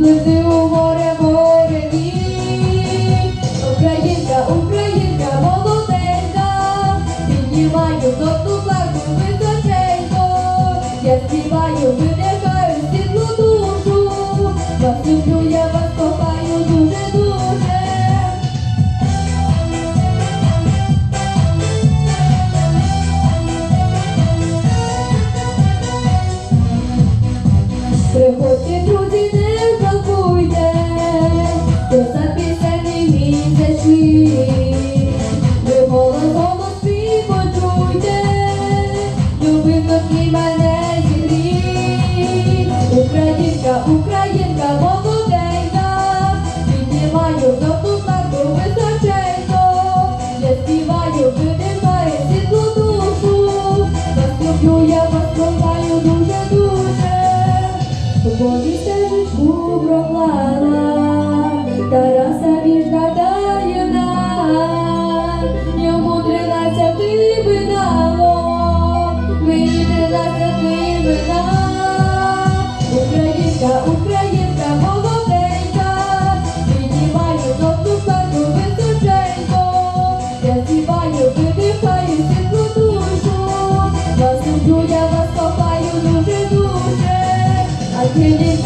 плити у море, море вік. Українка, Українка, молоденька, піднімаю жовту флагу височенько, я співаю, видихаю світлу душу, вас я вас копаю дуже-дуже. Приходьте, друзі, Пові стежечку проклала, Тараса віжна таємна, йому тринадцяти видало, мені тринадцяти вина, українська. ফিরে